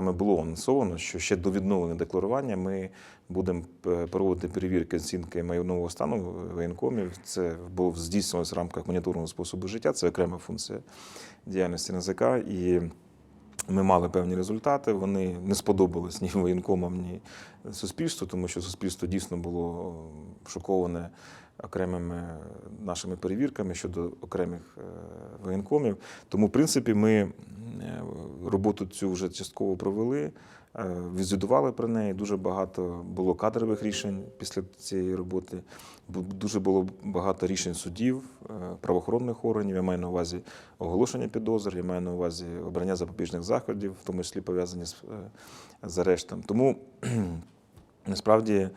нами було анонсовано, що ще до відновлення декларування ми будемо е, проводити перевірки оцінки майнового стану воєнкомів. Це було здійснювалося в рамках моніторного способу життя. Це окрема функція діяльності НАЗК. І ми мали певні результати. Вони не сподобались ні воєнкомам, ні суспільству, тому що суспільство дійсно було шоковане окремими нашими перевірками щодо окремих е, воєнкомів. Тому, в принципі, ми роботу цю вже частково провели. е, Відзвітували про неї. Дуже багато було кадрових рішень після цієї роботи. Дуже було багато рішень судів, е, правоохоронних органів. Я маю на увазі оголошення підозр, я маю на увазі обрання запобіжних заходів, в тому числі пов'язані з, е, арештом. Тому насправді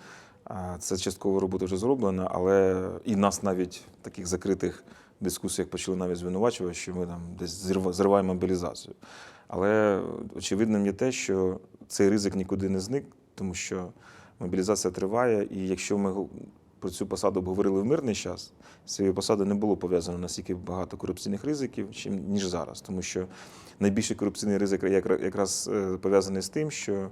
це часткова робота вже зроблена, але і нас навіть таких закритих дискусіях почали навіть звинувачувати, що ми там десь зрива- зриваємо мобілізацію. Але очевидним є те, що цей ризик нікуди не зник, тому що мобілізація триває, і якщо ми про цю посаду обговорили в мирний час, з цією посадою не було пов'язано настільки багато корупційних ризиків, ніж зараз, тому що найбільший корупційний ризик якраз е, пов'язаний з тим, що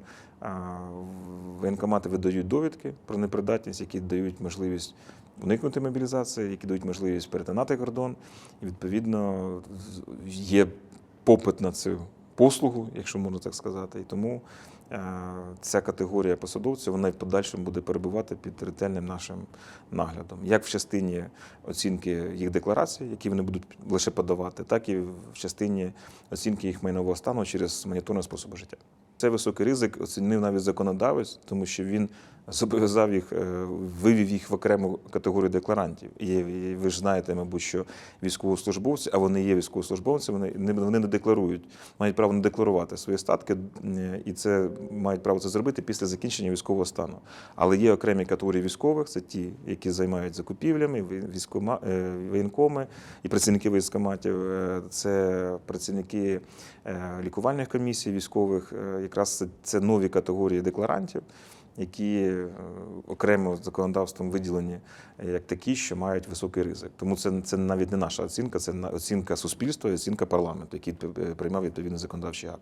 воєнкомати видають довідки про непридатність, які дають можливість уникнути мобілізації, які дають можливість перетинати кордон. І відповідно є попит на цю послугу, якщо можна так сказати. І тому е, ця категорія посадовців вона в подальшому буде перебувати під ретельним нашим наглядом, як в частині оцінки їх декларацій, які вони будуть лише подавати, так і в частині оцінки їх майнового стану через моніторний спосіб життя. Цей високий ризик оцінив навіть законодавець, тому що він зобов'язав їх, е, вивів їх в окрему категорію декларантів. І ви ж знаєте, мабуть, що військовослужбовці, а вони є військовослужбовці, вони не вони не декларують, мають право не декларувати свої статки, е, і це мають право це зробити після закінчення військового стану. Але є окремі категорії військових, це ті, які займають закупівлями, військома, е, воєнкоми і працівники військоматів. Це працівники лікувальних комісій військових. Якраз це, це нові категорії декларантів, які е, окремо законодавством виділені е, як такі, що мають високий ризик. Тому це, це навіть не наша оцінка, це оцінка суспільства, і оцінка парламенту, який е, приймав відповідний законодавчий акт.